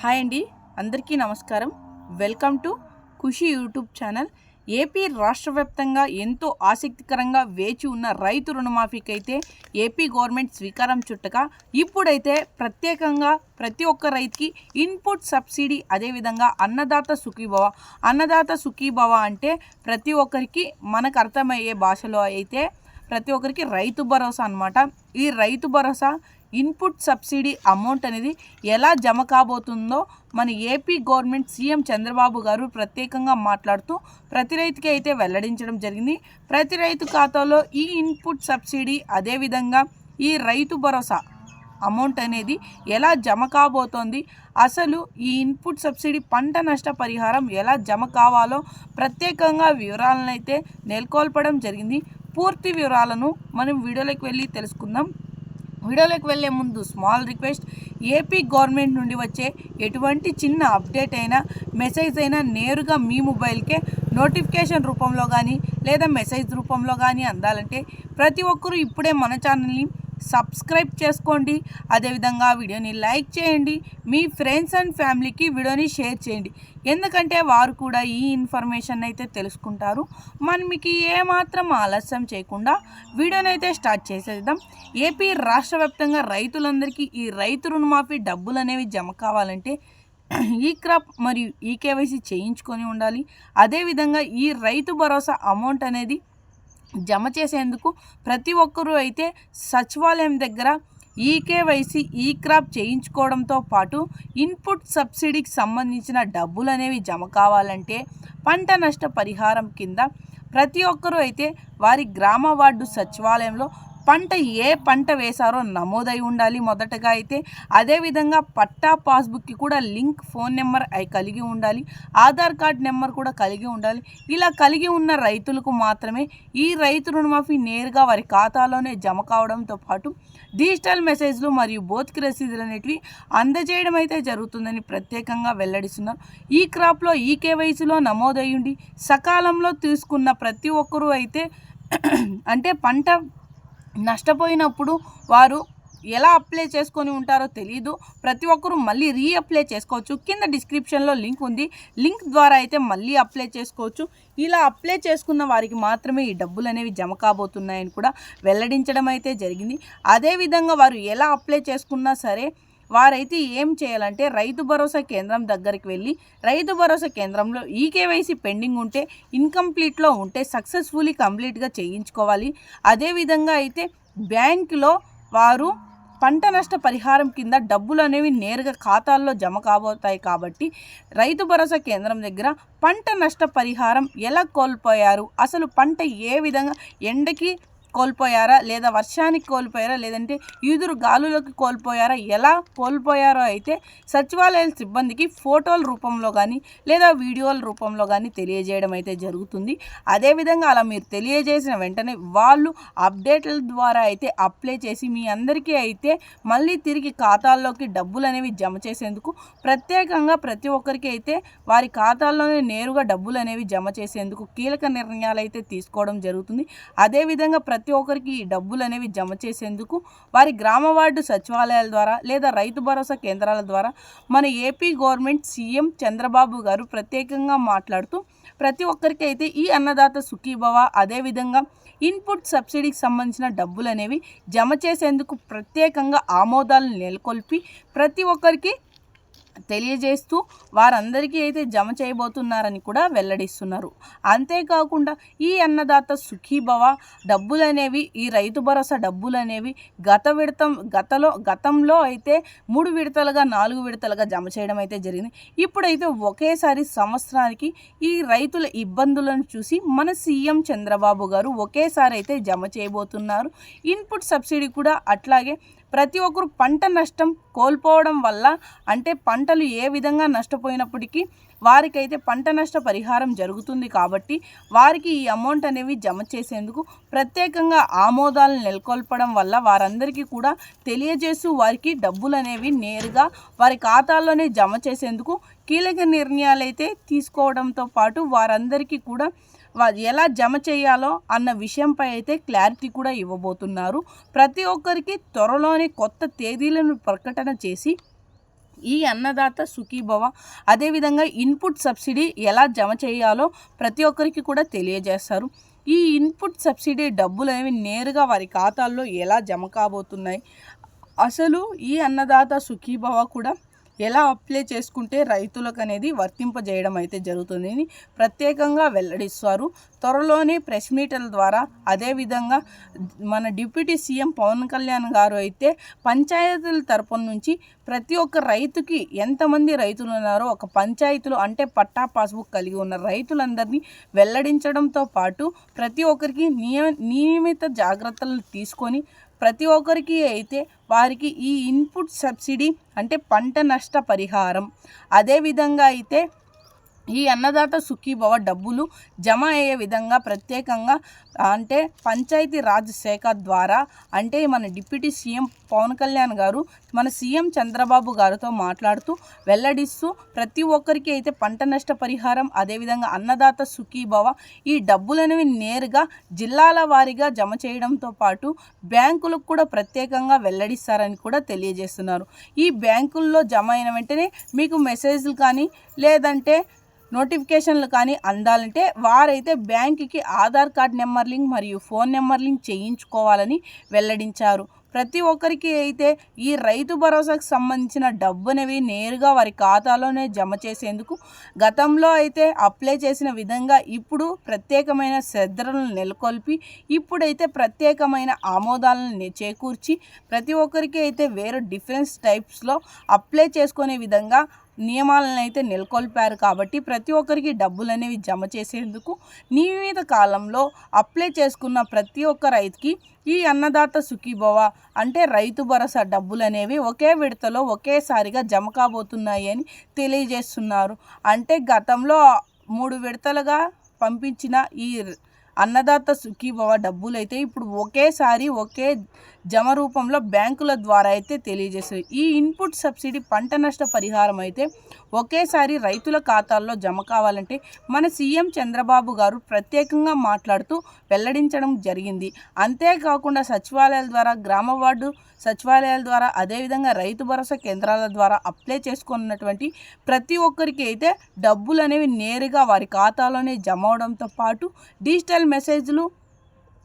Hi అండి అందరికీ నమస్కారం. Welcome to Khushi YouTube channel. AP రాష్ట్ర వ్యాప్తంగా ఎంతో ఆసక్తికరంగా వేచి ఉన్న రైతు రుణమాఫీకి అయితే ఏపీ గవర్నమెంట్ స్వీకారం చుట్టగా ఇప్పుడైతే ప్రత్యేకంగా ప్రతి ఒక్క రైతుకి ఇన్పుట్ సబ్సిడీ అదేవిధంగా అన్నదాత సుఖీభవ. అన్నదాత సుఖీభవ అంటే ప్రతి ఒక్కరికి మనకు అర్థమయ్యే భాషలో అయితే ప్రతి ఒక్కరికి రైతు భరోసా అన్నమాట. ఈ Rythu Bharosa input subsidy amount అనేది ఎలా జమ కాబోతుందో మన ఏపీ గవర్నమెంట్ సీఎం చంద్రబాబు గారు ప్రత్యేకంగా మాట్లాడుతూ ప్రతి రైతుకి అయితే వెల్లడించడం జరిగింది. ప్రతి రైతు ఖాతాలో ఈ ఇన్పుట్ సబ్సిడీ అదేవిధంగా ఈ రైతు భరోసా అమౌంట్ అనేది ఎలా జమ కాబోతోంది అసలు ఈ ఇన్పుట్ సబ్సిడీ పంట నష్ట పరిహారం ఎలా జమ కావాలో ప్రత్యేకంగా వివరాలను అయితే నెలకొల్పడం జరిగింది. పూర్తి వివరాలను మనం వీడియోలోకి వెళ్ళి తెలుసుకుందాం. వీడియోలోకి వెళ్ళే ముందు స్మాల్ రిక్వెస్ట్ ఏపీ గవర్నమెంట్ నుండి వచ్చే ఎటువంటి చిన్న అప్డేట్ అయినా మెసేజ్ అయినా నేరుగా మీ మొబైల్కే నోటిఫికేషన్ రూపంలో కానీ లేదా మెసేజ్ రూపంలో కానీ అందాలంటే ప్రతి ఒక్కరూ ఇప్పుడే మన ఛానల్ని సబ్స్క్రైబ్ చేసుకోండి. అదేవిధంగా వీడియోని లైక్ చేయండి. మీ ఫ్రెండ్స్ అండ్ ఫ్యామిలీకి వీడియోని షేర్ చేయండి. ఎందుకంటే వారు కూడా ఈ ఇన్ఫర్మేషన్ అయితే తెలుసుకుంటారు. మనం మీకు ఏమాత్రం ఆలస్యం చేయకుండా వీడియోని అయితే స్టార్ట్ చేసేద్దాం. ఏపీ రాష్ట్ర వ్యాప్తంగా రైతులందరికీ ఈ రైతు రుణమాఫీ డబ్బులు అనేవి జమ కావాలంటే ఈ క్రాప్ మరియు ఈ కేవైసీ చేయించుకొని ఉండాలి. అదేవిధంగా ఈ రైతు భరోసా అమౌంట్ అనేది జమ చేసేందుకు ప్రతి ఒక్కరూ అయితే సచివాలయం దగ్గర ఈకేవైసీ ఈ క్రాప్ చేయించుకోవడంతో పాటు ఇన్పుట్ సబ్సిడీకి సంబంధించిన డబ్బులు అనేవి జమ కావాలంటే పంట నష్ట పరిహారం కింద ప్రతి ఒక్కరూ అయితే వారి గ్రామ వార్డు సచివాలయంలో పంట ఏ పంట వేశారో నమోదై ఉండాలి మొదటగా అయితే. అదేవిధంగా పట్టా పాస్బుక్కి కూడా లింక్ ఫోన్ నెంబర్ అయి కలిగి ఉండాలి. ఆధార్ కార్డ్ నెంబర్ కూడా కలిగి ఉండాలి. ఇలా కలిగి ఉన్న రైతులకు మాత్రమే ఈ రైతు రుణమాఫీ నేరుగా వారి ఖాతాలోనే జమ కావడంతో పాటు డిజిటల్ మెసేజ్లు మరియు బోత్కి రసీదులు అనేటివి అందజేయడం అయితే జరుగుతుందని ప్రత్యేకంగా వెల్లడిస్తున్నారు. ఈ క్రాప్లో ఈ కేవైసీలో నమోదయ్యుండి సకాలంలో తీసుకున్న ప్రతి ఒక్కరూ అయితే అంటే పంట నష్టపోయినప్పుడు వారు ఎలా అప్లై చేసుకొని ఉంటారో తెలియదు ప్రతి ఒక్కరూ మళ్ళీ రీ అప్లై చేసుకోవచ్చు. కింద డిస్క్రిప్షన్లో లింక్ ఉంది. లింక్ ద్వారా అయితే మళ్ళీ అప్లై చేసుకోవచ్చు. ఇలా అప్లై చేసుకున్న వారికి మాత్రమే ఈ డబ్బులు అనేవి జమ కాబోతున్నాయని కూడా వెల్లడించడం అయితే జరిగింది. అదేవిధంగా వారు ఎలా అప్లై చేసుకున్నా సరే వారైతే ఏం చేయాలంటే రైతు భరోసా కేంద్రం దగ్గరికి వెళ్ళి రైతు భరోసా కేంద్రంలో ఈ కేవైసీ పెండింగ్ ఉంటే ఇన్కంప్లీట్లో ఉంటే సక్సెస్ఫుల్లీ కంప్లీట్గా చేయించుకోవాలి. అదేవిధంగా అయితే బ్యాంకులో వారు పంట నష్ట పరిహారం కింద డబ్బులు అనేవి నేరుగా ఖాతాల్లో జమ కాబోతాయి కాబట్టి రైతు భరోసా కేంద్రం దగ్గర పంట నష్ట పరిహారం ఎలా కోల్పోయారు? అసలు పంట ఏ విధంగా ఎండకి కోల్పోయారా? లేదా వర్షానికి కోల్పోయారా? లేదంటే ఈదురు గాలులకు కోల్పోయారా? ఎలా కోల్పోయారో అయితే సచివాలయ సిబ్బందికి ఫోటోల రూపంలో కానీ లేదా వీడియోల రూపంలో కానీ తెలియజేయడం అయితే జరుగుతుంది. అదేవిధంగా అలా మీరు తెలియజేసిన వెంటనే వాళ్ళు అప్డేట్ల ద్వారా అయితే అప్లై చేసి మీ అందరికీ అయితే మళ్ళీ తిరిగి ఖాతాల్లోకి డబ్బులు అనేవి జమ చేసేందుకు ప్రత్యేకంగా ప్రతి ఒక్కరికి అయితే వారి ఖాతాల్లోనే నేరుగా డబ్బులు అనేవి జమ చేసేందుకు కీలక నిర్ణయాలు అయితే తీసుకోవడం జరుగుతుంది. అదేవిధంగా ప్రతి ఒక్కరికి ఈ డబ్బులు అనేవి జమ చేసేందుకు వారి గ్రామ వార్డు సచివాలయాల ద్వారా లేదా రైతు భరోసా కేంద్రాల ద్వారా మన ఏపీ గవర్నమెంట్ సీఎం చంద్రబాబు గారు ప్రత్యేకంగా మాట్లాడుతూ ప్రతి ఒక్కరికి అయితే ఈ అన్నదాత సుఖీభవ అదేవిధంగా ఇన్పుట్ సబ్సిడీకి సంబంధించిన డబ్బులు అనేవి జమ చేసేందుకు ప్రత్యేకంగా ఆమోదాలను నెలకొల్పి ప్రతి ఒక్కరికి తెలియజేస్తూ వారందరికీ అయితే జమ చేయబోతున్నారని కూడా వెల్లడిస్తున్నారు. అంతేకాకుండా ఈ అన్నదాత సుఖీభవ డబ్బులనేవి ఈ రైతు భరోసా డబ్బులు అనేవి గత విడత గతలో గతంలో అయితే మూడు విడతలుగా నాలుగు విడతలుగా జమ చేయడం అయితే జరిగింది. ఇప్పుడైతే ఒకేసారి సంవత్సరానికి ఈ రైతుల ఇబ్బందులను చూసి మన సీఎం చంద్రబాబు గారు ఒకేసారి అయితే జమ చేయబోతున్నారు. ఇన్పుట్ సబ్సిడీ కూడా అట్లాగే ప్రతి ఒక్కరు పంట నష్టం కోల్పోవడం వల్ల అంటే పంటలు ఏ విధంగా నష్టపోయినప్పటికీ వారికైతే పంట నష్ట పరిహారం జరుగుతుంది కాబట్టి వారికి ఈ అమౌంట్ అనేవి జమ చేసేందుకు ప్రత్యేకంగా ఆమోదాలను నెలకొల్పడం వల్ల వారందరికీ కూడా తెలియజేస్తూ వారికి డబ్బులు అనేవి నేరుగా వారి ఖాతాల్లోనే జమ చేసేందుకు కీలక నిర్ణయాలు అయితే తీసుకోవడంతో పాటు వారందరికీ కూడా ఎలా జమ చేయాలో అన్న విషయంపై అయితే క్లారిటీ కూడా ఇవ్వబోతున్నారు. ప్రతి ఒక్కరికి త్వరలోనే కొత్త తేదీలను ప్రకటన చేసి ఈ అన్నదాత సుఖీభవ అదేవిధంగా ఇన్పుట్ సబ్సిడీ ఎలా జమ చేయాలో ప్రతి ఒక్కరికి కూడా తెలియజేస్తారు. ఈ ఇన్పుట్ సబ్సిడీ డబ్బులు అనేవి నేరుగా వారి ఖాతాల్లో ఎలా జమ కాబోతున్నాయి? అసలు ఈ అన్నదాత సుఖీభవ కూడా ఎలా అప్లై చేసుకుంటే రైతులకు అనేది వర్తింపజేయడం అయితే జరుగుతుందని ప్రత్యేకంగా వెల్లడిస్తారు. త్వరలోనే ప్రెస్ మీటర్ల ద్వారా అదేవిధంగా మన డిప్యూటీ సీఎం పవన్ కళ్యాణ్ గారు అయితే పంచాయతీల తరపున నుంచి ప్రతి ఒక్క రైతుకి ఎంతమంది రైతులు ఉన్నారో ఒక పంచాయతీలో అంటే పట్టా పాస్బుక్ కలిగి ఉన్న రైతులందరినీ వెల్లడించడంతో పాటు ప్రతి ఒక్కరికి నియ నియమిత జాగ్రత్తలు తీసుకొని ప్రతి ఒక్కరికి అయితే వారికి ఈ ఇన్పుట్ సబ్సిడీ అంటే పంట నష్ట పరిహారం. అదేవిధంగా అయితే ఈ అన్నదాత సుఖీభవ డబ్బులు జమ అయ్యే విధంగా ప్రత్యేకంగా అంటే పంచాయతీ రాజ్ శాఖ ద్వారా అంటే మన డిప్యూటీ సీఎం పవన్ కళ్యాణ్ గారు మన సీఎం చంద్రబాబు గారితో మాట్లాడుతూ వెల్లడిస్తూ ప్రతి ఒక్కరికి అయితే పంట నష్ట పరిహారం అదేవిధంగా అన్నదాత సుఖీభవ ఈ డబ్బులనేవి నేరుగా జిల్లాల వారీగా జమ చేయడంతో పాటు బ్యాంకులకు కూడా ప్రత్యేకంగా వెల్లడిస్తారని కూడా తెలియజేస్తున్నారు. ఈ బ్యాంకుల్లో జమ అయిన వెంటనే మీకు మెసేజ్లు కానీ లేదంటే నోటిఫికేషన్లు కానీ అందాలంటే వారైతే బ్యాంకుకి ఆధార్ కార్డ్ నెంబర్ లింక్ మరియు ఫోన్ నెంబర్ లింక్ చేయించుకోవాలని వెల్లడించారు. ప్రతి ఒక్కరికి అయితే ఈ రైతు భరోసాకు సంబంధించిన డబ్బు అనేవి నేరుగా వారి ఖాతాలోనే జమ చేసేందుకు గతంలో అయితే అప్లై చేసిన విధంగా ఇప్పుడు ప్రత్యేకమైన శ్రద్ధలను నెలకొల్పి ఇప్పుడైతే ప్రత్యేకమైన ఆమోదాలను చేకూర్చి ప్రతి ఒక్కరికి అయితే వేరే డిఫరెన్స్ టైప్స్లో అప్లై చేసుకునే విధంగా నియమాలను అయితే నెలకొల్పారు కాబట్టి ప్రతి ఒక్కరికి డబ్బులు అనేవి జమ చేసేందుకు నియమిత కాలంలో అప్లై చేసుకున్న ప్రతి ఒక్క రైతుకి ఈ అన్నదాత సుఖీభవ అంటే రైతు భరోసా డబ్బులు అనేవి ఒకే విడతలో ఒకేసారిగా జమ కాబోతున్నాయి అని తెలియజేస్తున్నారు. అంటే గతంలో మూడు విడతలుగా పంపించిన ఈ అన్నదాత సుఖీభవ డబ్బులు అయితే ఇప్పుడు ఒకేసారి ఒకే జమ రూపంలో బ్యాంకుల ద్వారా అయితే తెలియజేస్తుంది. ఈ ఇన్పుట్ సబ్సిడీ పంట నష్ట పరిహారం అయితే ఒకేసారి రైతుల ఖాతాల్లో జమ కావాలంటే మన సీఎం చంద్రబాబు గారు ప్రత్యేకంగా మాట్లాడుతూ వెల్లడించడం జరిగింది. అంతేకాకుండా సచివాలయాల ద్వారా గ్రామ వార్డు సచివాలయాల ద్వారా అదేవిధంగా రైతు భరోసా కేంద్రాల ద్వారా అప్లై చేసుకున్నటువంటి ప్రతి ఒక్కరికి అయితే డబ్బులు అనేవి నేరుగా వారి ఖాతాలోనే జమ అవడంతో పాటు డిజిటల్ మెసేజ్లు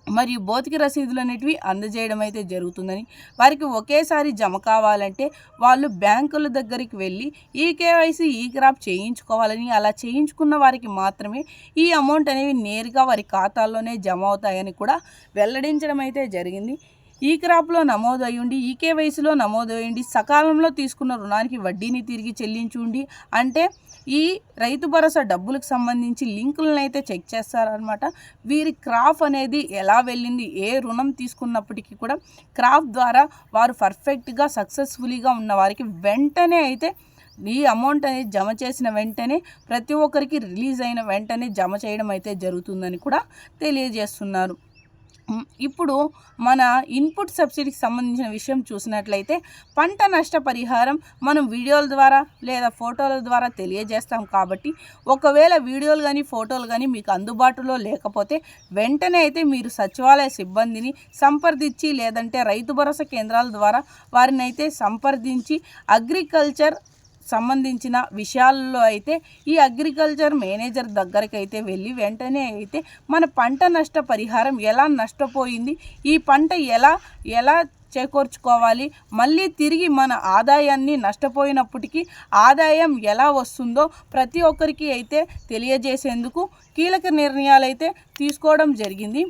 మరియు భౌతిక రసీదులు అనేటివి అందజేయడం అయితే జరుగుతుందని. వారికి ఒకేసారి జమ కావాలంటే వాళ్ళు బ్యాంకుల దగ్గరికి వెళ్ళి ఈ కేవైసీ ఈ క్రాప్ చేయించుకోవాలని అలా చేయించుకున్న వారికి మాత్రమే ఈ అమౌంట్ అనేవి నేరుగా వారి ఖాతాల్లోనే జమ అవుతాయని కూడా వెల్లడించడం అయితే జరిగింది. ఈ క్రాప్లో నమోదు అయ్యుండి ఈ కేవైసీలో నమోదు అయ్యండి సకాలంలో తీసుకున్న రుణానికి వడ్డీని తిరిగి చెల్లించుండి అంటే ఈ రైతు భరోసా డబ్బులకు సంబంధించి లింకులను అయితే చెక్ చేస్తారనమాట వీరి క్రాఫ్ అనేది ఎలా వెళ్ళింది ఏ రుణం తీసుకున్నప్పటికీ కూడా క్రాఫ్ ద్వారా వారు పర్ఫెక్ట్గా సక్సెస్ఫుల్గా ఉన్న వారికి వెంటనే అయితే ఈ అమౌంట్ అనేది జమ చేసిన వెంటనే ప్రతి ఒక్కరికి రిలీజ్ అయిన వెంటనే జమ చేయడం అయితే జరుగుతుందని కూడా తెలియజేస్తున్నారు. ఇప్పుడు మన ఇన్పుట్ సబ్సిడీకి సంబంధించిన విషయం చూసినట్లయితే పంట నష్టపరిహారం మనం వీడియోల ద్వారా లేదా ఫోటోల ద్వారా తెలియజేస్తాం కాబట్టి ఒకవేళ వీడియోలు కానీ ఫోటోలు కానీ మీకు అందుబాటులో లేకపోతే వెంటనే అయితే మీరు సచివాలయ సిబ్బందిని సంప్రదించి లేదంటే రైతు భరోసా కేంద్రాల ద్వారా వారిని అయితే సంప్రదించి అగ్రికల్చర్ సంబంధించిన విషయాల్లో అయితే ఈ అగ్రికల్చర్ మేనేజర్ దగ్గరికి అయితే వెళ్ళి వెంటనే అయితే మన పంట నష్ట పరిహారం ఎలా నష్టపోయింది ఈ పంట ఎలా ఎలా చేకూర్చుకోవాలి మళ్ళీ తిరిగి మన ఆదాయాన్ని నష్టపోయినప్పటికీ ఆదాయం ఎలా వస్తుందో ప్రతి ఒక్కరికి అయితే తెలియజేసేందుకు కీలక నిర్ణయాలు అయితే తీసుకోవడం జరిగింది.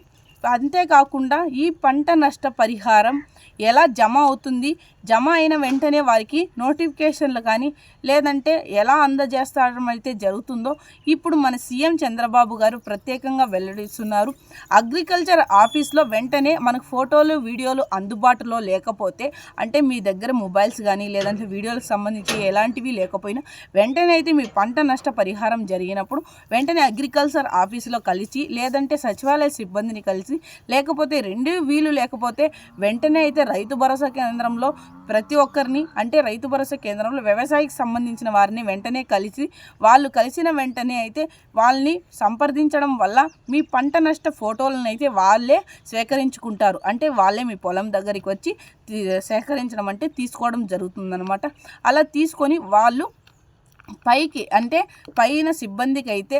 అంతేకాకుండా ఈ పంట నష్ట పరిహారం ఎలా జమ అవుతుంది? జమ అయిన వెంటనే వారికి నోటిఫికేషన్లు కానీ లేదంటే ఎలా అందజేస్తడం అయితే జరుగుతుందో ఇప్పుడు మన సీఎం చంద్రబాబు గారు ప్రత్యేకంగా వెల్లడిస్తున్నారు. అగ్రికల్చర్ ఆఫీస్లో వెంటనే మనకు ఫోటోలు వీడియోలు అందుబాటులో లేకపోతే అంటే మీ దగ్గర మొబైల్స్ కానీ లేదంటే వీడియోలకు సంబంధించి ఎలాంటివి లేకపోయినా వెంటనే అయితే మీ పంట నష్ట పరిహారం జరిగినప్పుడు వెంటనే అగ్రికల్చర్ ఆఫీసులో కలిసి లేదంటే సచివాలయ సిబ్బందిని కలిసి లేకపోతే రెండు వీలు లేకపోతే వెంటనే అయితే రైతు భరోసా కేంద్రంలో ప్రతి ఒక్కరిని అంటే రైతు భరోసా కేంద్రంలో వ్యవసాయకి సంబంధించిన వారిని వెంటనే కలిసి వాళ్ళు కలిసిన వెంటనే అయితే వాళ్ళని సంప్రదించడం వల్ల మీ పంట నష్ట ఫోటోలను అయితే వాళ్ళే సేకరించుకుంటారు. అంటే వాళ్ళే మీ పొలం దగ్గరికి వచ్చి సేకరించడం అంటే తీసుకోవడం జరుగుతుందనమాట అలా తీసుకొని వాళ్ళు పైకి అంటే పైన సిబ్బందికి అయితే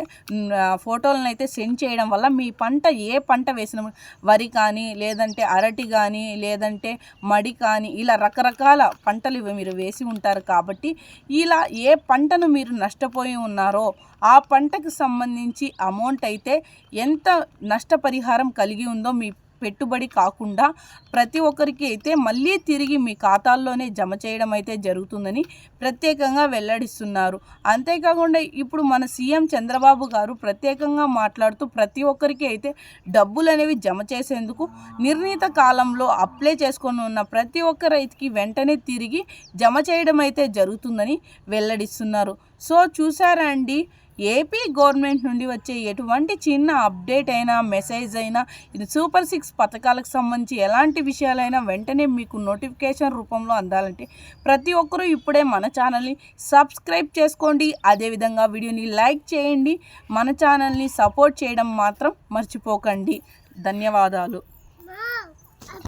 ఫోటోలను అయితే సెండ్ చేయడం వల్ల మీ పంట ఏ పంట వేసిన వరి కానీ లేదంటే అరటి కానీ లేదంటే మడి కానీ ఇలా రకరకాల పంటలు ఇవి మీరు వేసి ఉంటారు కాబట్టి ఇలా ఏ పంటను మీరు నష్టపోయి ఉన్నారో ఆ పంటకు సంబంధించి అమౌంట్ అయితే ఎంత నష్టపరిహారం కలిగి ఉందో మీ పెట్టుబడి కాకుండా ప్రతి ఒక్కరికి అయితే మళ్ళీ తిరిగి మీ ఖాతాల్లోనే జమ చేయడం అయితే జరుగుతుందని ప్రత్యేకంగా వెల్లడిస్తున్నారు. అంతేకాకుండా ఇప్పుడు మన సీఎం చంద్రబాబు గారు ప్రత్యేకంగా మాట్లాడుతూ ప్రతి ఒక్కరికి అయితే డబ్బులు అనేవి జమ చేసేందుకు నిర్ణీత కాలంలో అప్లై చేసుకొని ఉన్న ప్రతి ఒక్క రైతుకి వెంటనే తిరిగి జమ చేయడం అయితే జరుగుతుందని వెల్లడిస్తున్నారు. సో చూసారా అండి? ఏపీ గవర్నమెంట్ నుండి వచ్చే ఎటువంటి చిన్న అప్డేట్ అయినా మెసేజ్ అయినా ఇది సూపర్ సిక్స్ పథకాలకు సంబంధించి ఎలాంటి విషయాలైనా వెంటనే మీకు నోటిఫికేషన్ రూపంలో అందాలంటే ప్రతి ఒక్కరూ ఇప్పుడే మన ఛానల్ని సబ్స్క్రైబ్ చేసుకోండి. అదేవిధంగా వీడియోని లైక్ చేయండి. మన ఛానల్ని సపోర్ట్ చేయడం మాత్రం మర్చిపోకండి. ధన్యవాదాలు.